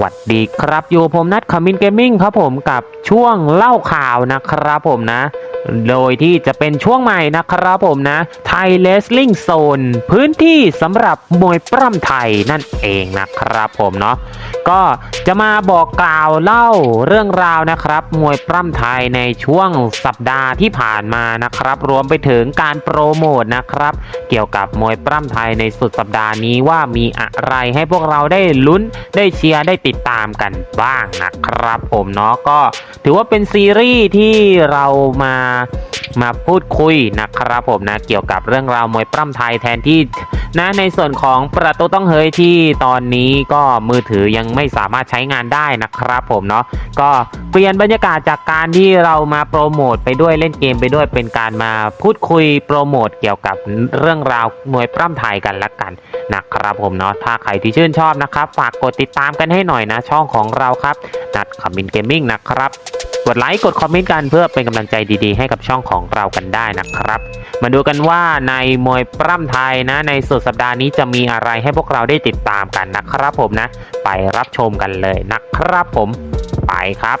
วัสดีครับ อยู่ผมนัดคามินเกมมิ่งครับผมกับช่วงเล่าข่าวนะครับผมนะ โดยที่จะเป็นช่วงใหม่นะครับผมนะไทยเลสลิงโซนพื้นที่สำหรับมวยปล้ำไทยนั่นเองนะครับผมเนาะ ก็จะมาบอกกล่าวเล่าเรื่องราวนะครับ มวยปล้ำไทยในช่วงสัปดาห์ที่ผ่านมานะครับ รวมไปถึงการโปรโมทนะครับ เกี่ยวกับมวยปล้ำไทยในสุดสัปดาห์นี้ว่ามีอะไรให้พวกเราได้ลุ้นได้เชียร์ได้ติดตามกันบ้างนะครับ ผมเนาะก็ถือว่าเป็นซีรีส์ที่เรามา มาพูดคุยนะครับผมนะเกี่ยวกับเรื่องราวมวยปล้ำไทยแทนที่นะในส่วนของประตูต้องเฮยที่ตอนนี้ก็มือถือยังไม่สามารถใช้งานได้นะครับผมเนาะก็เปลี่ยนบรรยากาศจากการที่เรามาโปรโมทไปด้วยเล่นเกมไปด้วยเป็นการมาพูดคุยโปรโมทเกี่ยวกับเรื่องราวมวยปล้ำไทยกันละกันนะครับผมเนาะถ้าใครที่ชื่นชอบนะครับ ฝากกดติดตามกันให้หน่อยนะช่องของเราครับนัดคอมมินเกมมิ่งนะครับ กดไลค์กดคอมเมนต์กันเพื่อเป็นกำลังใจดีๆ ให้กับช่องของเรากันได้นะครับ มาดูกันว่าในมวยปล้ำไทยนะในสุดสัปดาห์นี้จะมีอะไรให้พวกเราได้ติดตามกันนะครับผมนะ ไปรับชมกันเลยนะครับผมไปครับ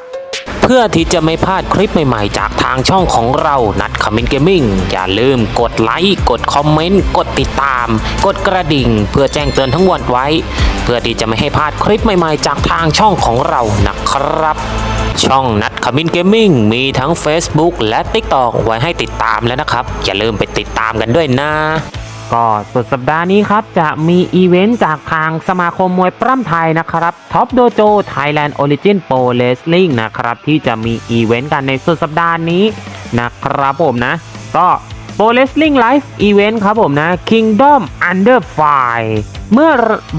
เพื่อที่จะไม่พลาดคลิปใหม่ๆ จากทางช่องของเรานัดคอมเมนต์เกมมิ่งอย่าลืมกดไลค์ กดคอมเมนต์ กดติดตาม กดกระดิ่ง เพื่อแจ้งเตือนทั้งวันไว้ เพื่อที่จะไม่ให้พลาดคลิปใหม่ๆ จากทางช่องของเรานะครับ ช่องนัดคอมเมนเกมมิ่งมีทั้ง Facebook และ TikTok ไว้ให้ติดตามแล้วนะครับ อย่าลืมไปติดตามกันด้วยนะก็สุดสัปดาห์นี้ครับ จะมีอีเวนต์จากทางสมาคมมวยปล้ำไทยนะครับท็อปโดโจ Thailand Origin Pro Wrestling นะครับ ที่จะมีอีเวนต์กันในสุดสัปดาห์นี้นะครับผมนะ ก็ Pro Wrestling Live Event ครับผมนะ Kingdom Under Fire เมื่อ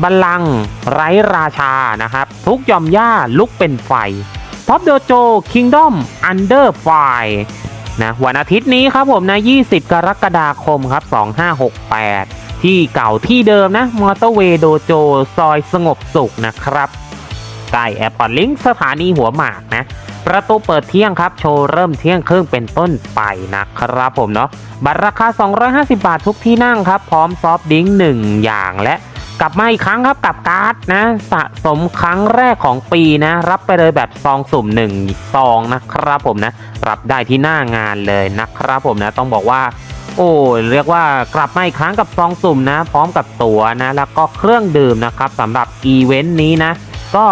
บัลลังไร้ราชานะครับ ทุกยอมย่าลุกเป็นไฟ ท็อปโดโจ Kingdom Under Fire นะวันอาทิตย์นี้ครับผมนะ 20 กรกฎาคมครับ 2568 ที่เก่าที่เดิมนะ มอเตอร์เวย์โดโจซอยสงบสุขนะครับใกล้แอร์พอร์ตลิงสถานีหัวหมากนะ ประตูเปิดเที่ยงครับ โชว์เริ่มเที่ยงครึ่งเป็นต้นไปนะครับผมเนาะบัตรราคา 250 บาททุกที่นั่งครับ พร้อมซอฟต์ดริงก์หนึ่งอย่างและ กลับมาอีกครั้งครับกับการ์ดนะ สะสมครั้งแรกของปีนะ รับไปเลยแบบซองสุ่ม1ซองนะครับผมนะ รับได้ที่หน้างานเลยนะครับผมนะ ต้องบอกว่า โอ้เรียกว่ากลับมาอีกครั้งกับซองสุ่มนะ พร้อมกับตั๋วนะ แล้วก็เครื่องดื่มนะครับสำหรับอีเวนต์นี้นะ ก็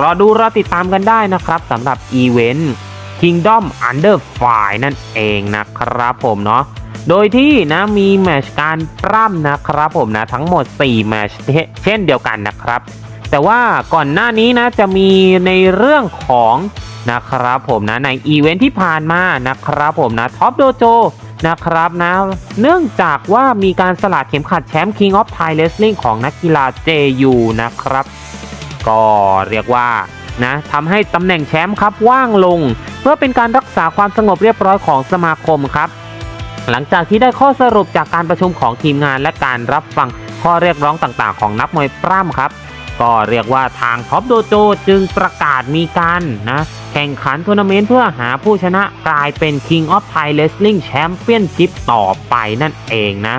รอดูรอติดตามกันได้นะครับสำหรับอีเวนต์ Kingdom Under Fire นั่นเองนะครับผมเนาะ โดยที่นะมีแมชการปล้ำนะครับผมนะทั้งหมด 4 แมชเช่นเดียวกันนะครับ แต่ว่าก่อนหน้านี้นะจะมีในเรื่องของนะครับผมนะในอีเวนท์ที่ผ่านมานะครับผมนะท็อปโดโจนะครับนะเนื่องจากว่ามีการสละเข็มขัดแชมป์ King of Thai Wrestling ของนักกีฬา JU นะครับ ก็เรียกว่านะทำให้ตำแหน่งแชมป์ครับว่างลง เพื่อเป็นการรักษาความสงบเรียบร้อยของสมาคมครับ หลังจากที่ได้ข้อสรุปจากการประชุมของทีมงานและการรับฟังข้อเรียกร้องต่างๆ ของนักมวยปล้ำครับ ก็เรียกว่าทางท็อปโดโจจึงประกาศมีการนะแข่งขันทัวร์นาเมนต์เพื่อหาผู้ชนะกลายเป็น King of Thai Wrestling Championship ต่อไปนั่นเองนะ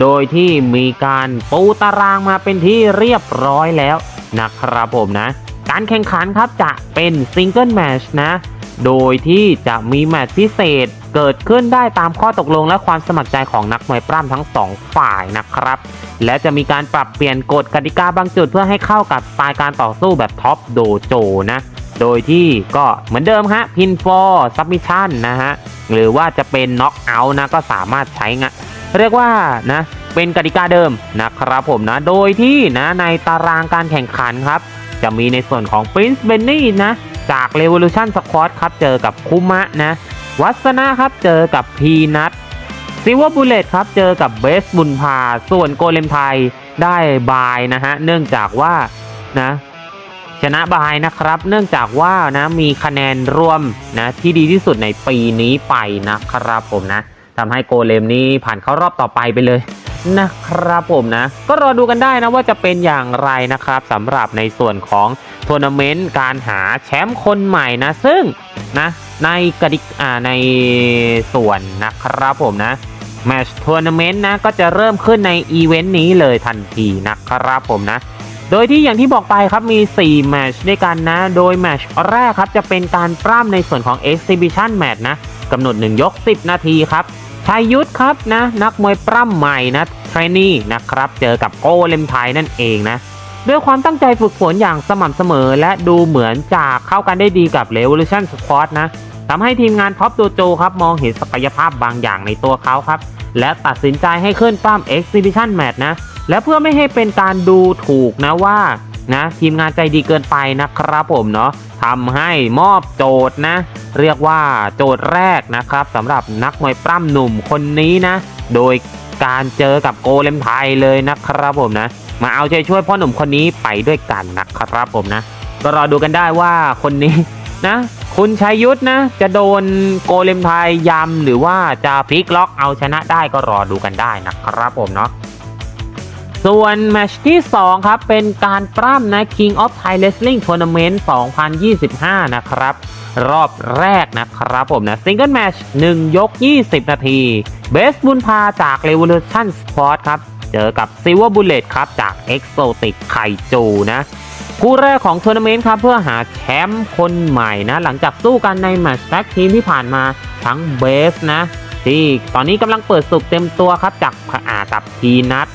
โดยที่มีการปูตารางมาเป็นที่เรียบร้อยแล้วนะครับผมนะ การแข่งขันครับจะเป็นซิงเกิลแมชนะ โดยที่จะมีแมตช์พิเศษเกิดขึ้นได้ตามข้อตกลงและความสมัครใจของนักมวยปล้ำทั้งสองฝ่ายนะครับ และจะมีการปรับเปลี่ยนกฎกติกาบางจุดเพื่อให้เข้ากับสไตล์การต่อสู้แบบท็อปโดโจนะ โดยที่ก็เหมือนเดิมฮะพินฟอร์ซับมิชันนะฮะ หรือว่าจะเป็นน็อกเอาท์นะก็สามารถใช้งานเรียกว่านะเป็นกติกาเดิมนะครับผมนะ โดยที่นะในตารางการแข่งขันครับ จะมีในส่วนของ Prince Benny นะ จาก Revolution Squad ครับเจอกับคุมะนะวัสนะครับเจอกับพีนัทซิวเวอร์บูเลตครับเจอกับเบสบุญพา ส่วนโกเลมไทยได้บายนะฮะ เนื่องจากว่านะชนะบายนะครับ เนื่องจากว่านะมีคะแนนรวมนะที่ดีที่สุดในปีนี้ไปนะครับผมนะทำให้โกเลมนี้ผ่านเข้ารอบต่อไปไปเลย นะครับผมนะ ก็รอดูกันได้นะว่าจะเป็นอย่างไรนะครับสำหรับในส่วนของทัวร์นาเมนต์การหาแชมป์คนใหม่นะ ซึ่งนะในกติกาในส่วนนะครับผมนะแมชทัวร์นาเมนต์นะก็จะเริ่มขึ้นในอีเวนต์นี้เลยทันทีนะครับผมนะ โดยที่อย่างที่บอกไปครับมี 4 แมชด้วยกันนะ โดยแมชแรกครับจะเป็นการปล้ำในส่วนของ Exhibition Match นะกำหนด 1 ยก 10 นาทีครับ ชายยุทธครับนะนักมวยปล้ำใหม่นะเทรนนี่นะครับเจอกับโกเลมไทยนั่นเองนะด้วยความตั้งใจฝึกฝนอย่างสม่ำเสมอ และดูเหมือนจะเข้ากันได้ดีกับ Revolution Squad นะทำให้ทีมงานท็อปโดโจครับมองเห็นศักยภาพบางอย่างในตัวเขาครับ และตัดสินใจให้ขึ้นปล้ำ Exhibition Match นะและเพื่อไม่ให้เป็นการดูถูกนะว่านะทีมงานใจดีเกินไปนะครับผมเนาะทำให้มอบโจทย์นะ เรียกว่าโจทย์แรกนะครับสำหรับนักมวยปล้ำหนุ่มคนนี้นะ โดยการเจอกับโกเลมไทยเลยนะครับผมนะ มาเอาใจช่วยพ่อหนุ่มคนนี้ไปด้วยกันนะครับผมนะ ก็รอดูกันได้ว่าคนนี้นะ คุณชัยยุทธนะ จะโดนโกเลมไทยยำหรือว่าจะพลิกล็อกเอาชนะได้ก็รอดูกันได้นะครับผมเนาะ ส่วนแมชที่ 2 ครับ เป็นการปล้ำนะ King of Thai Wrestling Tournament 2025 นะครับ รอบแรกนะครับผมนะซิงเกิลแมตช์1ยก 20 นาที เบสบุญพาจาก Revolution Sport ครับ เจอกับ Silver Bullet ครับ จาก Exotic ไคจูนะคู่แรกของทัวร์นาเมนต์ครับ เพื่อหาแชมป์คนใหม่นะ หลังจากสู้กันในแมตช์แท็กทีมที่ผ่านมาทั้งเบสนะที่ตอนนี้กำลังเปิดสุกเต็มตัวครับจากอากับทีนัท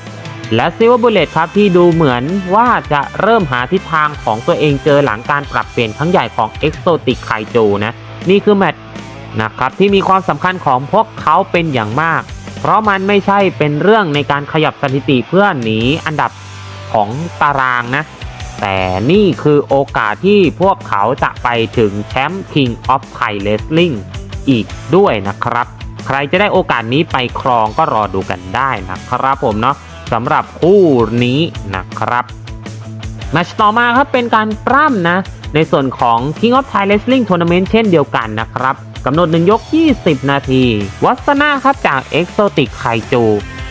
และซิลเวอร์บุลเลตครับที่ดูเหมือนว่าจะเริ่มหาทิศทางของตัวเองเจอหลังการปรับเปลี่ยนครั้งใหญ่ของ e x o t i c ไคจูนะนี่คือแมตช์นะครับที่มีความสำคัญของพวกเขาเป็นอย่างมาก เพราะมันไม่ใช่เป็นเรื่องในการขยับสถิติเพื่อหนีอันดับของตารางนะ แต่นี่คือโอกาสที่พวกเขาจะไปถึงแชมป์ King of Thai Wrestling อีกด้วยนะครับ ใครจะได้โอกาสนี้ไปครองก็รอดูกันได้นะครับผมเนาะ สำหรับคู่นี้นะครับมตช์ต่อมาครับเป็นการปล้ำนะ ในส่วนของ King of Thai Wrestling Tournament เช่นเดียวกันนะครับกำหนด1ยก 20 นาที วัสนาครับจาก Exotic ไคจู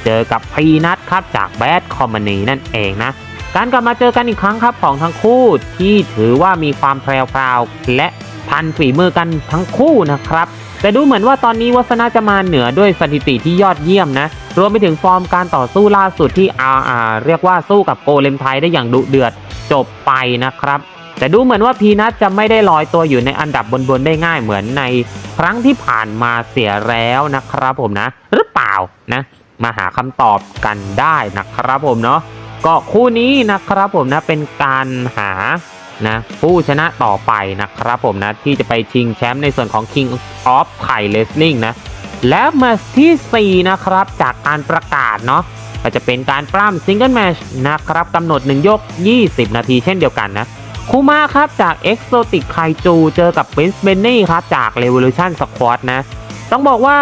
เจอกับพีนัทครับจาก Bad Company นั่นเองนะ การกลับมาเจอกันอีกครั้งครับของทั้งคู่ที่ถือว่ามีความแพรวๆและพันฝีมือกันทั้งคู่นะครับ แต่ดูเหมือนว่าตอนนี้วัสนาจะมาเหนือด้วยสถิติที่ยอดเยี่ยมนะ รวมไปถึงฟอร์มการต่อสู้ล่าสุดที่อาอาเรียกว่าสู้กับโกเลมไทยได้อย่างดุเดือดจบไปนะครับแต่ดูเหมือนว่าพีนัทจะไม่ได้ลอยตัวอยู่ในอันดับบนๆได้ง่ายเหมือนในครั้งที่ผ่านมาเสียแล้วนะครับผมนะ หรือเปล่านะมาหาคำตอบกันได้นะครับผมเนาะก็คู่นี้นะครับผมนะเป็นการหา นะผู้ชนะต่อไปนะครับผมนะ ที่จะไปชิงแชมป์ในส่วนของ King of Thai Wrestling นะ และแมตช์ที่ 4 นะครับ จากการประกาศเนาะก็จะเป็นการปล้ำซิงเกิลแมชนะครับกำหนด 1 ยก 20 นาทีเช่นเดียวกันนะคูมาครับจาก Exotic Kaiju เจอกับ Prince Benny ครับจาก Revolution Squad นะ ต้องบอกว่า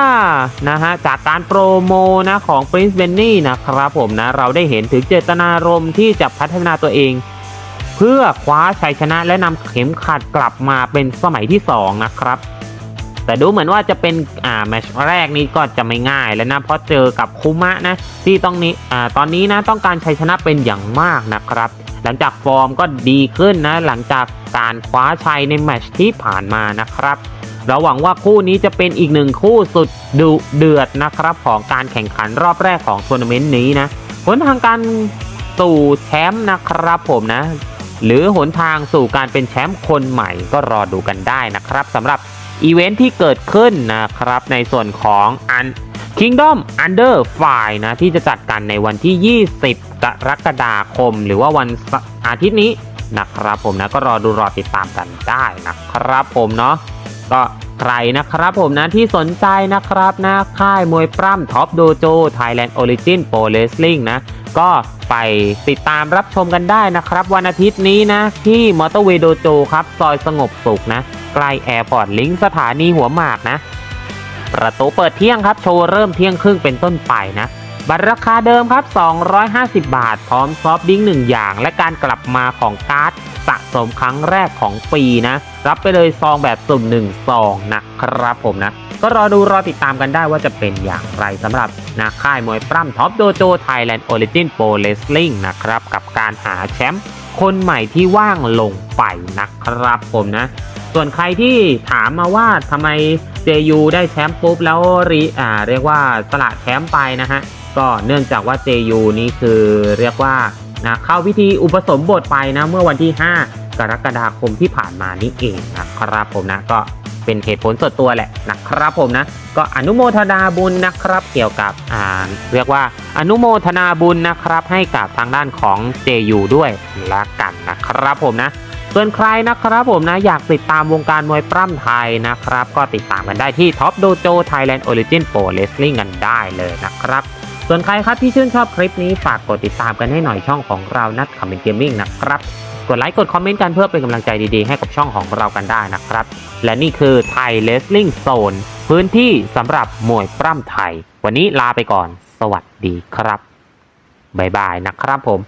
นะฮะจากการโปรโมนะของ Prince Benny นะครับผมนะ เราได้เห็นถึงเจตนารมณ์ที่จะพัฒนาตัวเอง เพื่อคว้าชัยชนะและนำเข็มขัดกลับมาเป็นสมัยที่ 2 นะครับ แต่ดูเหมือนว่าจะเป็นอ่าแมชแรกนี้ก็จะไม่ง่ายแล้วนะเพราะเจอกับคุมะนะที่ต้องนี้อ่าตอนนี้นะต้องการชัยชนะเป็นอย่างมากนะครับ หลังจากฟอร์มก็ดีขึ้นนะหลังจากการคว้าชัยในแมชที่ผ่านมานะครับเราหวังว่าคู่นี้จะเป็นอีกหนึ่งคู่สุดดุเดือดนะครับของการแข่งขันรอบแรกของทัวร์นาเมนต์นี้นะหนทางการสู่แชมป์นะครับผมนะ หรือหนทางสู่การเป็นแชมป์คนใหม่ก็รอดูกันได้นะครับสำหรับอีเวนท์ที่เกิดขึ้นนะครับในส่วนของอัน Kingdom Under Fire นะที่จะจัดกันในวันที่ 20 กรกฎาคม หรือว่าวันอาทิตย์นี้นะครับผมนะก็รอดูรอติดตามกันได้นะครับผมเนาะ ก็ใครนะครับผมนะที่สนใจนะครับนะค่ายมวยปล้ำท็อปโดโจ Thailand Origin Pro Wrestling นะ ก็ไปติดตามรับชมกันได้นะครับ วันอาทิตย์นี้นะ ที่มอเตอร์เวย์โดโจครับ ซอยสงบสุขนะ ใกล้แอร์พอร์ตลิงก์สถานีหัวหมากนะ ประตูเปิดเที่ยงครับ โชว์เริ่มเที่ยงครึ่งเป็นต้นไปนะบัตรราคาเดิมครับ 250 บาท พร้อมซอฟต์ดิ้งหนึ่งอย่าง และการกลับมาของการ์ด สะสมครั้งแรกของปีนะ รับไปเลยซองแบบสุ่มหนึ่งซองนะครับผมนะ ก็รอดูรอติดตามกันได้ว่าจะเป็นอย่างไรสำหรับนาค่ายมวยปล้ำท็อปโดโจไทยแลนด์โอริจินโปรเลสลิงนะครับ กับการหาแชมป์คนใหม่ที่ว่างลงไปนะครับผมนะ ส่วนใครที่ถามมาว่าทำไม JU ได้แชมป์ปุ๊บแล้วรีอ่าเรียกว่าสละแชมป์ไปนะฮะก็เนื่องจากว่า JU นี้คือเรียกว่า นะเข้าพิธีอุปสมบทไปนะเมื่อวันที่ 5 กรกฎาคมที่ผ่านมานี้เองนะครับผมนะก็เป็นเหตุผลส่วนตัวแหละนะครับผมนะก็อนุโมทนาบุญนะครับเกี่ยวกับอ่าเรียกว่าอนุโมทนาบุญนะครับ ให้กับทางด้านของ JU ด้วยละกันนะครับผมนะส่วนใครนะครับผมนะอยากติดตามวงการมวยปล้ำไทยนะครับ ก็ติดตามกันได้ที่ Top Dojo Thailand Origin Pro Wrestling กันได้เลยนะครับ ส่วนใครครับที่ชื่นชอบคลิปนี้ฝากกดติดตามกันให้หน่อยช่องของเรานัดคอมเมนต์เกมมิ่งนะครับ กดไลค์กดคอมเมนต์กันเพื่อเป็นกำลังใจดีๆ ให้กับช่องของเรากันได้นะครับ และนี่คือไทยเลสลิ n งโซนพื้นที่สำหรับมวยปล้ำไทย วันนี้ลาไปก่อน สวัสดีครับ บ๊ายบายนะครับผม